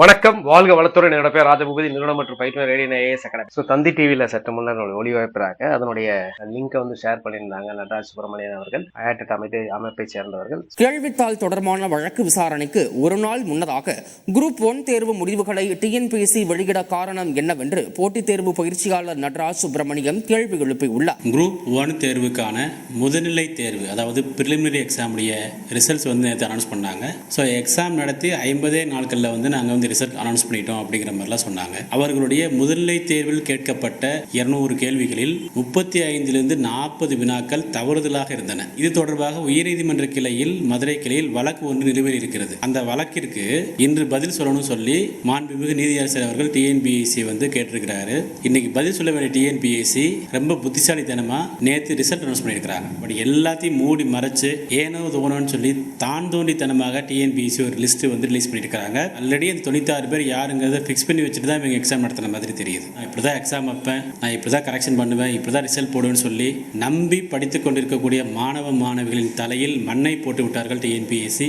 வணக்கம். வாழ்க வளத்துடன் என்னோட பேர் ராஜபூபதி நிறுவனம் மற்றும் பயிற்றுனர் radio AS academy so Thanthi டிவியில் முன்னர் ஒளிபரப்புறாங்க. அதனுடைய லிங்கை வந்து ஷேர் பண்ணியிருந்தாங்க நடராஜ் சுப்பிரமணியன் அவர்கள் அயாட்டட் அமைப்பு அமைப்பை சேர்ந்தவர்கள். கேள்வித்தாள் தொடர்பான வழக்கு விசாரணைக்கு ஒரு நாள் முன்னதாக குரூப் ஒன் தேர்வு முடிவுகளை டிஎன்பிஎஸ்சி வெளியிட காரணம் என்னவென்று போட்டித் தேர்வு பயிற்சியாளர் நடராஜ் சுப்பிரமணியம் கேள்வி எழுப்பியுள்ளார். குரூப் ஒன் தேர்வுக்கான முதுநிலை தேர்வு அதாவது ப்ரிலிமினரி எக்ஸாமுடைய ரிசல்ட்ஸ் வந்து நேற்று அனௌன்ஸ் பண்ணாங்க. ஸோ எக்ஸாம் நடத்தி ஐம்பதே நாட்களில் வந்து நாங்கள் இந்த ரிசல்ட் அனௌன்ஸ் பண்ணிட்டோம் அப்படிங்கிற மாதிரிலாம் சொன்னாங்க. அவர்களுடைய முதல்நிலை தேர்வில் கேட்கப்பட்ட இருநூறு கேள்விகளில் முப்பத்தி ஐந்திலிருந்து நாற்பது வினாக்கள் தவறுதலாக இருந்தன. இது தொடர்பாக உயர்நீதிமன்ற கிளையில் மதுரை கிளையில் வழக்கு ஒன்று நிலுவையில் இருக்கிறது. அந்த வழக்கிற்கு இன்று பதில் சொல்லணும்னு சொல்லி மாண்புமிகு நீதியரசர் அவர்கள் டிஎன்பிஎஸ்சி வந்து கேட்டிருக்கிறாரு. இன்னைக்கு பதில் சொல்ல வேண்டிய டிஎன்பிஎஸ்சி ரொம்ப புத்திசாலித்தனமா நேற்று ரிசல்ட் அனௌன்ஸ் பண்ணியிருக்கிறாங்க. பட் எல்லாத்தையும் மூடி மறைச்சு ஏனோ தோணும்னு சொல்லி தான் தோண்டித்தனமாக டிஎன்பிஎஸ்சி ஒரு லிஸ்ட் வந்து ரிலீஸ் பண்ணியிருக்கிறாங்க. ஆல்ரெடி அந்த தொண்ணூத்தாறு பேர் யாருங்கிறத ஃபிக்ஸ் பண்ணி வச்சுட்டு தான் இவங்க எக்ஸாம் நடத்துன மாதிரி தெரியுது. நான் இப்படி தான் எக்ஸாம் வைப்பேன் நான் இப்படி தான் கரெக்ஷன் பண்ணுவேன் இப்படி தான் ரிசல்ட் போடுவேன்னு சொல்லி நம்பி படித்து கொண்டிருக்கக்கூடிய மாணவ மாணவிகளின் தலையில் மண்ணை போட்டு விட்டார்கள் டிஎன்பிஎஸ்சி